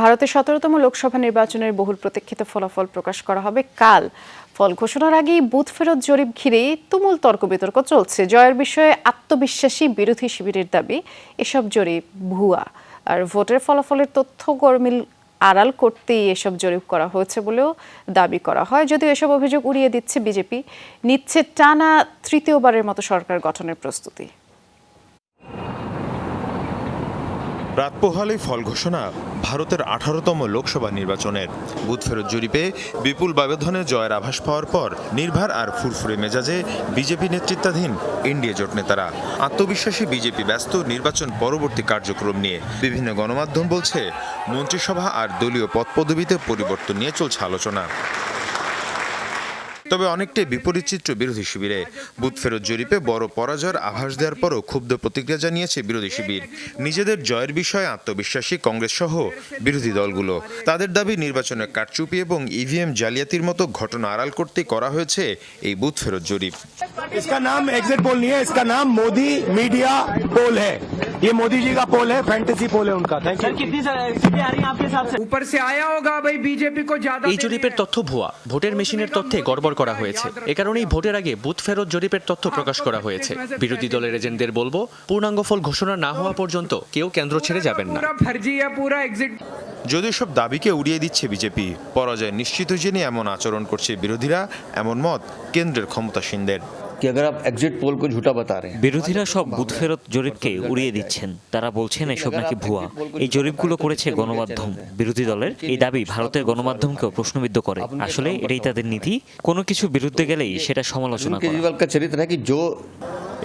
ভারতের সতেরোতম লোকসভা নির্বাচনের বহুল প্রতীক্ষিত ফলাফল প্রকাশ করা হবে কাল। ফল ঘোষণার আগেই বুথ ফেরত জরিপ ঘিরে তুমুল তর্ক বিতর্ক চলছে। জয়ের বিষয়ে আত্মবিশ্বাসী বিরোধী শিবিরের দাবি, এসব জরিপ ভুয়া। আর ভোটের ফলাফলের তথ্য গরমিল আড়াল করতেই এসব জরিপ করা হয়েছে বলেও দাবি করা হয়। যদিও এসব অভিযোগ উড়িয়ে দিচ্ছে বিজেপি, নিচ্ছে টানা তৃতীয়বারের মতো সরকার গঠনের প্রস্তুতি। রাত ফল ঘোষণা, ভারতের আঠারোতম লোকসভা নির্বাচনের। বুথ ফেরত জরিপে বিপুল ব্যবধানে জয়ের আভাস পাওয়ার পর নির্ভার আর ফুরফুরে মেজাজে বিজেপি নেতৃত্বাধীন এনডিএ জোট নেতারা। আত্মবিশ্বাসী বিজেপি ব্যস্ত নির্বাচন পরবর্তী কার্যক্রম নিয়ে বিভিন্ন গণমাধ্যম বলছে, মন্ত্রিসভা আর দলীয় পদপদবিতে পরিবর্তন নিয়ে চলছে আলোচনা। তবে অনেকটাই বিপরীত চিত্র বিরোধী শিবিরে বুথ ফেরত জরিপে বড় পরাজয়ের আভাস দেওয়ার পরও ক্ষুব্ধ প্রতিক্রিয়া জানিয়েছে বিরোধী শিবির নিজেদের জয়ের বিষয়ে আত্মবিশ্বাসী কংগ্রেস সহ বিরোধী দলগুলো তাদের দাবি নির্বাচনের কারচুপি এবং ইভিএম জালিয়াতির মতো ঘটনা আড়াল করতে করা হয়েছে এই বুথ ফেরত জরিপ इसका नाम एग्जिट पोल नहीं है इसका नाम मोदी मीडिया पोल है ये मोदी जी का पोल है फैंटेसी पोल है उनका थैंक यू कितनी सीटें आ रही हैं आपके हिसाब से ऊपर से आया होगा भाई बीजेपी को ज्यादा এই জরিপের তথ্য ভুয়া ভোটের মেশিনের তথ্যে গড়বড় করা হয়েছে। এ কারণেই ভোটের আগে বুথ ফেরত জরিপের তথ্য প্রকাশ করা হয়েছে। বিরোধী দলের এজেন্টদের বলব, পূর্ণাঙ্গ ফল ঘোষণা না হওয়া পর্যন্ত কেউ কেন্দ্র ছেড়ে যাবেন না। যদি সব দাবিকে উড়িয়ে দিচ্ছে বিজেপি, পরাজয় নিশ্চিত জেনে এমন আচরণ করছে বিরোধীরা, এমন মত কেন্দ্রের ক্ষমতাসীনদের। कि अगर आप एग्जिट पोल को झूठा बता रहे हैं বিরোধীরা সব বুথ ফেরত জরিপকে উড়িয়ে দিচ্ছেন তারা বলছেন এসব নাকি ভুয়া এই জরিপগুলো করেছে গণমাধ্যম বিরোধী দলের এই দাবি ভারতের গণমাধ্যমকেও প্রশ্নবিদ্ধ করে আসলে এটাই তাদের নীতি কোনো কিছু বিরুদ্ধে গেলেই সেটা সমালোচনা করা केजरीवाल का चरित्र है कि जो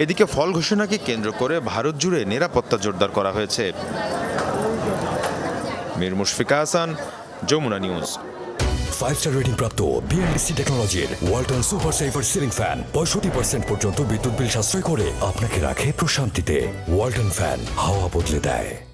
এদিকে ফল ঘোষণাকে কেন্দ্র করে ভারত জুড়ে নিরাপত্তা জোরদার করা হয়েছে Mir Mushfika Hasan Jamuna news Five star rating প্রাপ্ত বিএনডিসি টেকনোলজির Walton super saver ceiling fan পঁয়ষট্টি পার্সেন্ট পর্যন্ত বিদ্যুৎ বিল সাশ্রয় করে আপনাকে রাখে প্রশান্তিতে। ওয়ালটন ফ্যান হাওয়া বদলে দেয়।